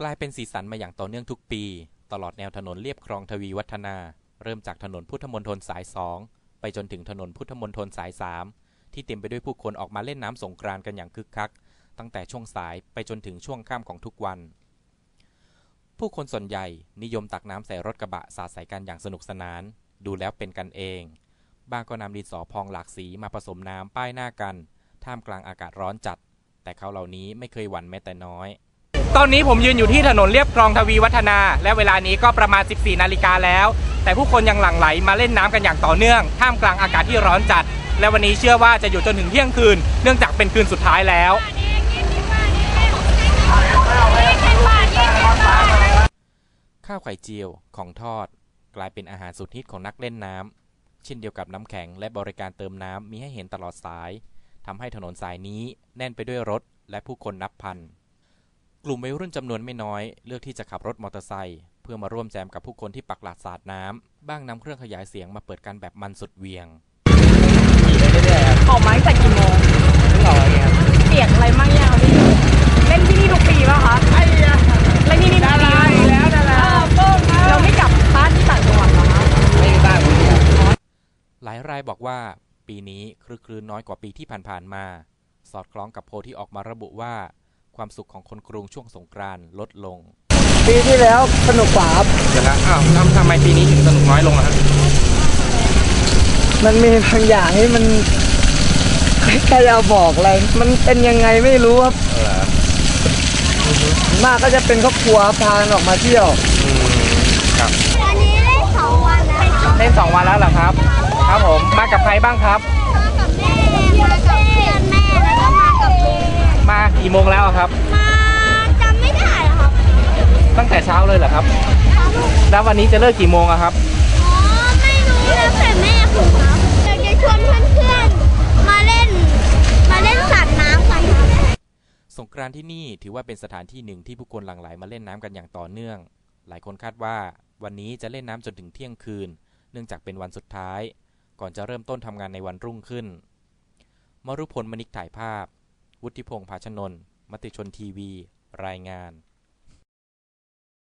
กลายเป็นสีสันมาอย่างต่อเนื่องทุกปี ตลอดแนวถนนเลียบคลองทวีวัฒนา เริ่มจากถนนพุทธมณฑลสาย2ไปจนถึงถนนพุทธมณฑลสาย3ที่เต็มไปด้วยผู้คนออกมาเล่นน้ำสงกรานกันอย่างคึกคัก ตั้งแต่ช่วงสายไปจนถึงช่วงค่ำของทุกวัน ผู้คนส่วนใหญ่นิยมตักน้ำใส่รถกระบะสาดใส่กันอย่างสนุกสนาน ดูแล้วเป็นกันเองบางก็นำดินสอพองหลากสีมาผสมน้ำป้ายหน้ากัน ท่ามกลางอากาศร้อนจัด แต่เขาเหล่านี้ไม่เคยหวั่นแม้แต่น้อย ตอนนี้ผมยืนอยู่ที่ถนนเรียบคลองทวีวัฒนา และเวลานี้ก็ประมาณ 14 นาฬิกาแล้ว แต่ผู้คนยังหลั่งไหลมาเล่นน้ำกันอย่างต่อเนื่อง ท่ามกลางอากาศที่ร้อนจัด และวันนี้เชื่อว่าจะอยู่จนถึงเที่ยงคืน เนื่องจากเป็นคืนสุดท้ายแล้วข้าวไข่เจียวของทอด กลายเป็นอาหารสุดฮิตของนักเล่นน้ำเช่นเดียวกับน้ำแข็งและบริการเติมน้ำมีให้เห็นตลอดสายทำให้ถนนสายนี้แน่นไปด้วยรถและผู้คนนับพัน กลุ่มวัยรุ่นจำนวนไม่น้อย เลือกที่จะขับรถมอเตอร์ไซค์เพื่อมาร่วมแจมกับผู้คนที่ปักหลักสาดน้ำบ้างนำเครื่องขยายเสียงมาเปิดกันแบบมันสุดเหวียงออกมาตั้งแต่กี่โมงเปียกอะไรมั่งยังพี่เล่นที่นี่ทุกปีป่ะคะเล่นที่นี่ทุกปีป่ะแล้วดาราเราไม่กลับบ้านที่ต่างจังหวัดเหรอคะหลายรายบอกว่าปีนี้คลึกคลืนน้อยกว่าปีที่ผ่านๆมา สอดคล้องกับโพลที่ออกมาระบุว่า ความสุขของคนกรุงช่วงสงกรานต์ลดลง ปีที่แล้วสนุกกว่าครับเดี๋ยวนะอ้าวทำทำไมปีนี้ถึงสนุกน้อยลงอะครับมันมีบางอย่างที่มันไม่ใครจะบอกอะไร มันเป็นยังไงไม่รู้ครับมากก็จะเป็นครอบครัวพากันออกมาเที่ยวอันนี้ได้สองวันแล้วค่ะเล่นสองวันแล้วเหรอครับ ครับผมมากับใครบ้างครับกับแม่มากับ มากี่โมงแล้วอะครับ มาจำไม่ได้อะครับตั้งแต่เช้าเลยเหรอครับ ครับแล้ววันนี้จะเลิกกี่โมงอะครับ อ๋อไม่รู้แล้วแต่แม่ผมครับอยากจะชวนเพื่อนๆมาเล่น มาเล่นสาดน้ำกันครับสงกรานต์ที่นี่ถือว่าเป็นสถานที่หนึ่งที่ผู้คนหลั่งไหลมาเล่นน้ำกันอย่างต่อเนื่อง หลายคนคาดว่าวันนี้จะเล่นน้ำจนถึงเที่ยงคืน เนื่องจากเป็นวันสุดท้าย ก่อนจะเริ่มต้นทำงานในวันรุ่งขึ้น มรุพลมณิกถ่ายภาพ วุฒิพงษ์ ภาชนนท์ มติชนทีวี รายงาน